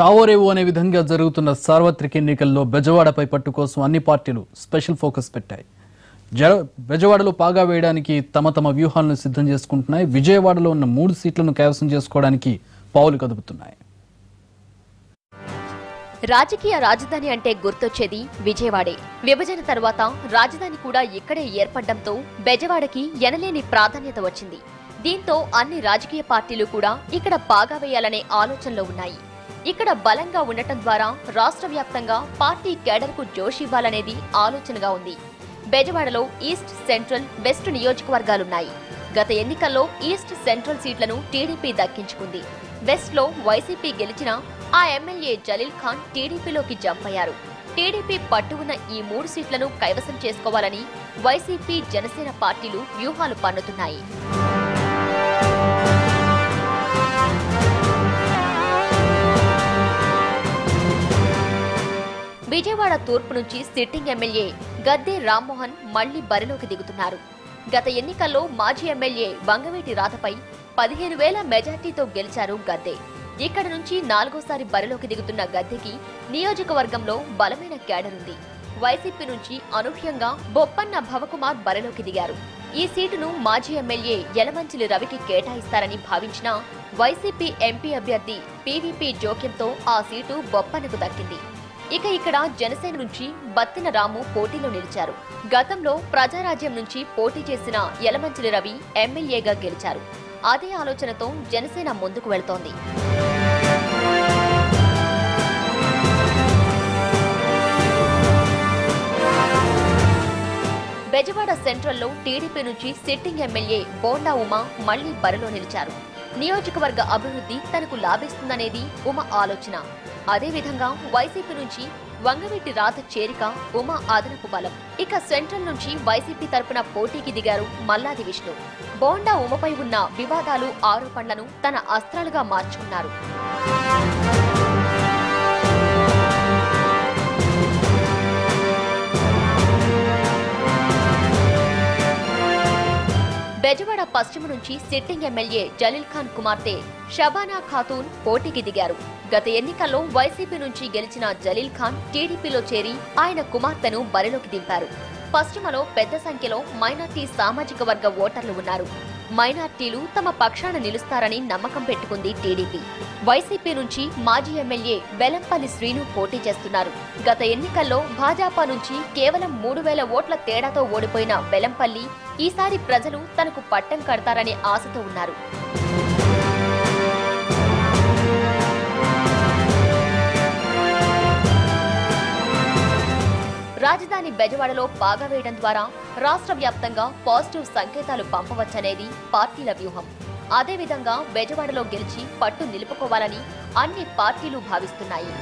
చావోరేవు అనే విధంగా జరుగుతున్న సార్వత్రిక ఎన్నికల్లో బెజవాడపై పట్టు కోసం అన్ని పార్టీలు స్పెషల్ ఫోకస్ పెట్టాయి. జ- బెజవాడలో పాగా వేయడానికి తమ తమ వ్యూహాలను సిద్ధం చేసుకుంటున్నాయి. విజయవాడలో ఉన్న మూడు సీట్లను కైవసం చేసుకోవడానికి పావులు కదుపుతున్నాయి. రాజకీయ రాజధాని అంటే గుర్తొచ్చేది విజయవాడే. విభజన తర్వాత రాజధాని కూడా ఇక్కడే ఏర్పడడంతో బెజవాడకి ఎనలేని ప్రాధాన్యత వచ్చింది. దీంతో అన్ని రాజకీయ పార్టీలు కూడా ఇక్కడ పాగా వేయాలనే ఆలోచనలో ఉన్నాయి. ఇక్కడ బలంగా ఉండటం ద్వారా రాష్ట్ర వ్యాప్తంగా పార్టీ కేడర్కు జోష్ ఇవ్వాలనేది ఆలోచనగా ఉంది. బెజవాడలో ఈస్ట్ సెంట్రల్ వెస్ట్ నియోజకవర్గాలున్నాయి. గత ఎన్నికల్లో ఈస్ట్ సెంట్రల్ సీట్లను టీడీపీ దక్కించుకుంది. వెస్ట్లో వైసీపీ గెలిచిన ఆ ఎమ్మెల్యే జలీల్ ఖాన్ టీడీపీలోకి జంప్ అయ్యారు. టీడీపీ పట్టు ఉన్న ఈ మూడు సీట్లను కైవసం చేసుకోవాలని వైసీపీ జనసేన పార్టీలు వ్యూహాలు పన్నుతున్నాయి. విజయవాడ తూర్పు నుంచి సిట్టింగ్ ఎమ్మెల్యే గద్దె రామ్మోహన్ మళ్ళీ బరిలోకి దిగుతున్నారు. గత ఎన్నికల్లో మాజీ ఎమ్మెల్యే వంగవీటి రాధపై పదిహేను వేల మెజార్టీతో గెలిచారు గద్దె. ఇక్కడ నుంచి నాలుగోసారి బరిలోకి దిగుతున్న గద్దెకి నియోజకవర్గంలో బలమైన క్యాడర్ ఉంది. వైసీపీ నుంచి అనూహ్యంగా బొప్పన్న భవకుమార్ బరిలోకి దిగారు. ఈ సీటును మాజీ ఎమ్మెల్యే యలమంచిలి రవికి కేటాయిస్తారని భావించిన వైసీపీ ఎంపీ అభ్యర్థి పీవీపీ జోక్యంతో ఆ సీటు బొప్పన్నకు దక్కింది. ఇక ఇక్కడ జనసేన నుంచి బత్తిన రాము పోటీలో నిలిచారు. గతంలో ప్రజారాజ్యం నుంచి పోటీ చేసిన యలమంచిలి రవి ఎమ్మెల్యేగా గెలిచారు. అదే ఆలోచనతో జనసేన ముందుకు వెళ్తోంది. బెజవాడ సెంట్రల్లో టీడీపీ నుంచి సిట్టింగ్ ఎమ్మెల్యే బోండా ఉమా మళ్ళీ బరిలో నిలిచారు. నియోజకవర్గ అభివృద్ధి తనకు లాభిస్తుందనేది ఉమ ఆలోచన. అదేవిధంగా వైసీపీ నుంచి వంగవీటి రాధ చేరిక ఉమ అదనపు బలం. ఇక సెంట్రల్ నుంచి వైసీపీ తరపున పోటీకి దిగారు మల్లాది విష్ణు బోండా ఉమపై ఉన్న వివాదాలు ఆరోపణలను తన అస్త్రాలుగా మార్చుకున్నారు. బెజవాడ పశ్చిమ నుంచి సిట్టింగ్ ఎమ్మెల్యే జలీల్ ఖాన్ కుమార్తె షబానా ఖాతూన్ పోటీకి దిగారు. గత ఎన్నికల్లో వైసీపీ నుంచి గెలిచిన జలీల్ ఖాన్ టీడీపీలో చేరి ఆయన కుమార్తెను బరిలోకి దింపారు. పశ్చిమలో పెద్ద సంఖ్యలో మైనార్టీ సామాజిక వర్గ ఓటర్లు ఉన్నారు. మైనార్టీలు తమ పక్షాన నిలుస్తారని నమ్మకం పెట్టుకుంది టీడీపీ. వైసీపీ నుంచి మాజీ ఎమ్మెల్యే వెలంపల్లి శ్రీను పోటీ చేస్తున్నారు. గత ఎన్నికల్లో భాజపా నుంచి కేవలం మూడు వేల ఓట్ల తేడాతో ఓడిపోయిన వెలంపల్లి ఈసారి ప్రజలు తనకు పట్టం కడతారనే ఆశతో ఉన్నారు. బెజవాడలో పాగా వేయడం ద్వారా రాష్ట్ర వ్యాప్తంగా పాజిటివ్ సంకేతాలు పంపవచ్చనేది పార్టీల వ్యూహం. అదేవిధంగా బెజవాడలో గెలిచి పట్టు నిలుపుకోవాలని అన్ని పార్టీలు భావిస్తున్నాయి.